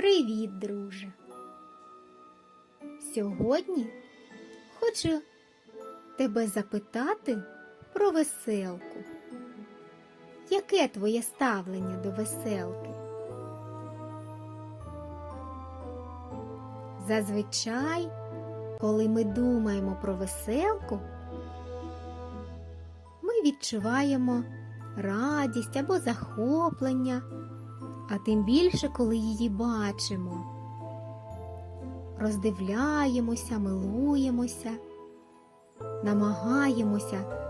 Привіт, друже! Сьогодні хочу тебе запитати про веселку. Яке твоє ставлення до веселки? Зазвичай, коли ми думаємо про веселку, ми відчуваємо радість або захоплення, а тим більше, коли її бачимо. Роздивляємося, милуємося, намагаємося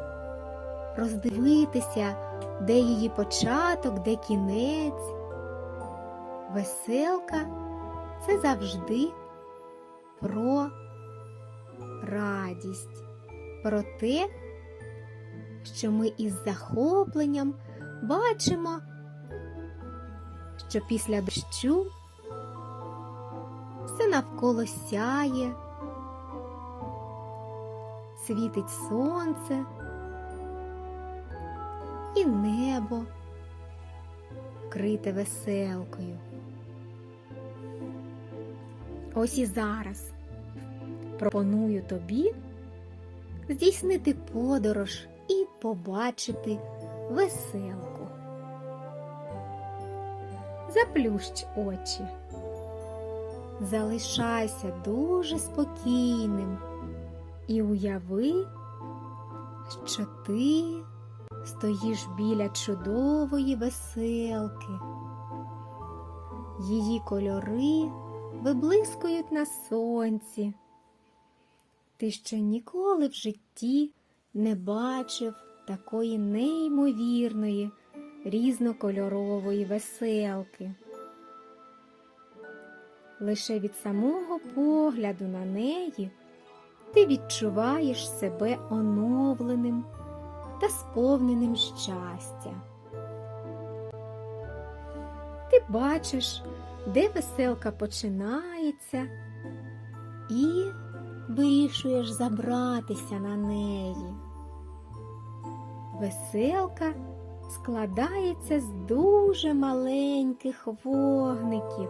роздивитися, де її початок, де кінець. Веселка це завжди про радість, про те, що ми із захопленням бачимо, що після дощу все навколо сяє, світить сонце і небо вкрите веселкою. Ось і зараз пропоную тобі здійснити подорож і побачити веселку. Заплющ очі. Залишайся дуже спокійним і уяви, що ти стоїш біля чудової веселки. Її кольори виблискують на сонці. Ти ще ніколи в житті не бачив такої неймовірної різнокольорової веселки. Лише від самого погляду на неї ти відчуваєш себе оновленим та сповненим щастя. Ти бачиш, де веселка починається, і вирішуєш забратися на неї. Веселка складається з дуже маленьких вогників,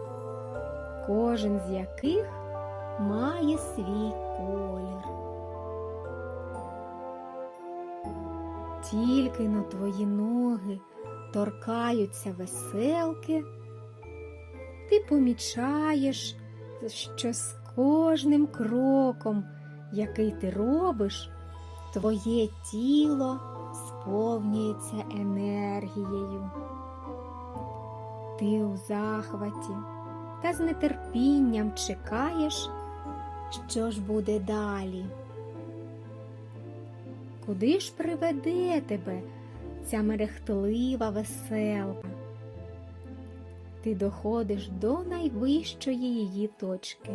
кожен з яких має свій колір. Тільки но твої ноги торкаються веселки, ти помічаєш, що з кожним кроком, який ти робиш, твоє тіло сповнюється енергією. Ти у захваті та з нетерпінням чекаєш, що ж буде далі. Куди ж приведе тебе ця мерехтлива веселка? Ти доходиш до найвищої її точки.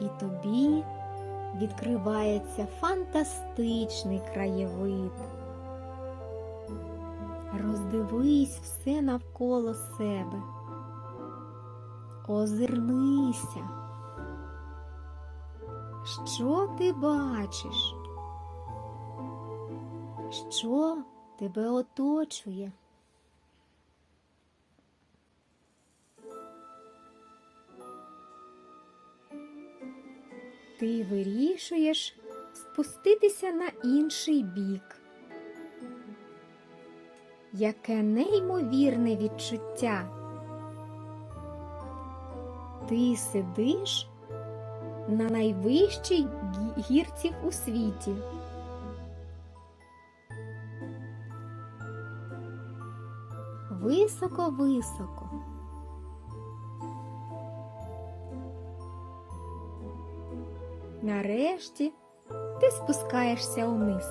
І тобі відкривається фантастичний краєвид. Роздивись все навколо себе. Озирнися. Що ти бачиш? Що тебе оточує? Ти вирішуєш спуститися на інший бік. Яке неймовірне відчуття. Ти сидиш на найвищій гірці у світі. Високо-високо. Нарешті ти спускаєшся униз.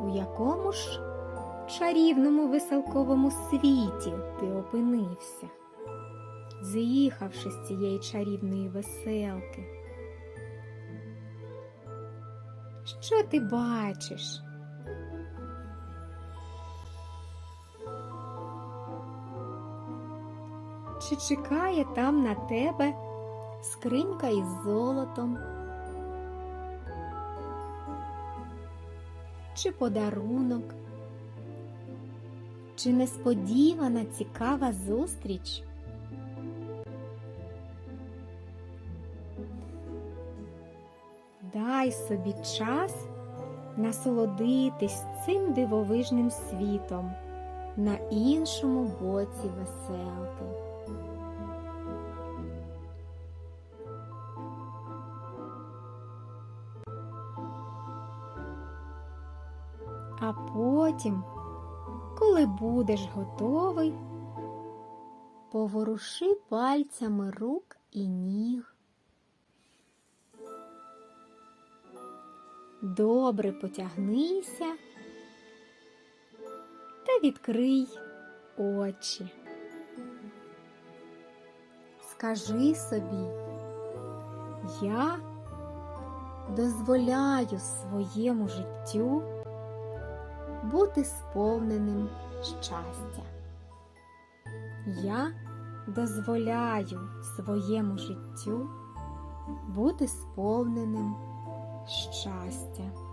У якому ж чарівному веселковому світі ти опинився, з'їхавши з цієї чарівної веселки? Що ти бачиш? Чи чекає там на тебе скринька із золотом? Чи подарунок? чи несподівана цікава зустріч? Дай собі час насолодитись цим дивовижним світом на іншому боці веселки. А потім, коли будеш готовий, поворуши пальцями рук і ніг. Добре потягнися та відкрий очі. Скажи собі, я дозволяю своєму життю бути сповненим щастя. Я дозволяю своєму життю бути сповненим щастя.